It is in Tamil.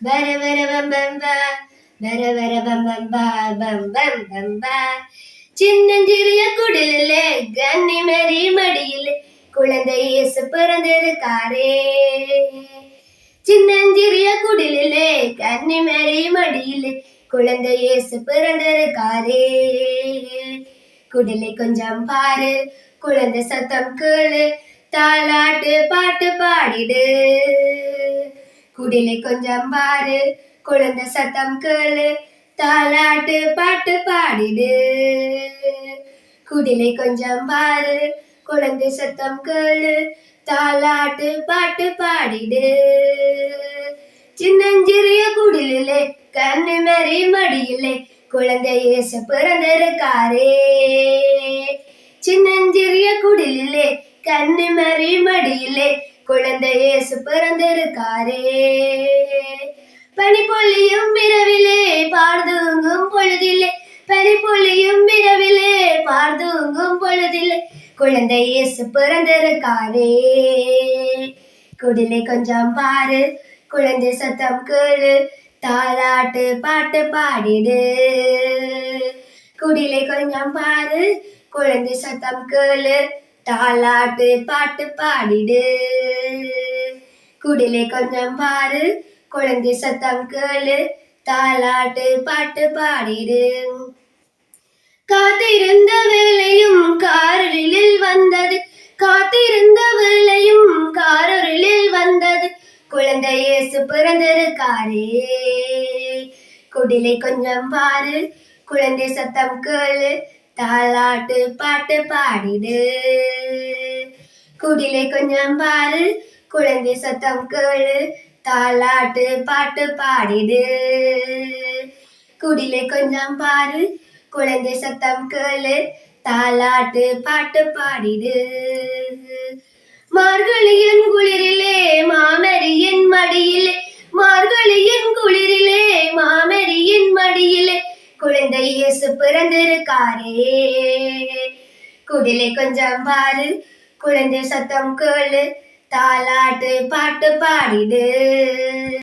வர வர பம் பம் வர வர பம் பம் பம் பம் பம் சின்னஞ்சிறிய குடிலே கன்னி மறி மடியில் குழந்தை இயேசு பிறந்திருக்காரே சின்னஞ்சிறிய குடிலே கன்னி மரி மடியில் குழந்தை இயேசு பிறந்திருக்காரே குடிலை கொஞ்சம் பாரு குழந்தை சத்தம் கேளு தாலாட்டு பாட்டு பாடிடு. குடிலை கொஞ்சம் பாரு குழந்தை சத்தம் கேளு தாலாட்டு பாட்டு பாடிடு. குடிலை கொஞ்சம் பாரு குழந்தை சத்தம் கேளு தாலாட்டு பாட்டு பாடிடு. சின்னஞ்சிறிய குடிலே கண்ணு மறி மடியிலே குழந்தை இயேசு பிறந்திருக்காரே. சின்னஞ்சிறிய குடிலே கண்ணு மறி மடியிலே குழந்தை இயேசு பிறந்திருக்காரே. பனி பொழியும் இரவிலே பார்தூங்கும் பொழுதிலே பனி பொழியும் இரவிலே பார்தூங்கும் பொழுதிலே குழந்தை இயேசு பிறந்திருக்காரே. குடிலை கொஞ்சம் பாரு குழந்தை சத்தம் கேளு தாலாட்டு பாட்டு பாடிடு. குடிலை கொஞ்சம் பாரு குழந்தை சத்தம் கேளு தாலாட்டு பாட்டு பாடிடு. குடிலே கொஞ்சம் பாரு குழந்தை சத்தம் கேளு தாலாட்டு பாட்டு பாடிடு. காத்திருந்த வேலையும் காரில் வந்தது காத்திருந்த வேலையும் காரில் வந்தது. குழந்தை இயேசு பிறந்திருக்காரே. குடிலை கொஞ்சம் பாரு குழந்தை சத்தம் கேளு தாலாட்டு பாட்டு பாடிடு. குடிலை கொஞ்சம் பாரு குழந்தை சத்தம் கேளு தாலாட்டு பாட்டு பாடிடு. குடிலை கொஞ்சம் பாரு குழந்தை சத்தம் கேளு தாலாட்டு பாட்டு பாடிடு. மார்கழி பிறந்திருக்காரே. குடிலை கொஞ்சம் பாரு குழந்தை சத்தம் கேளு தாலாட்டு பாட்டு பாடிடு.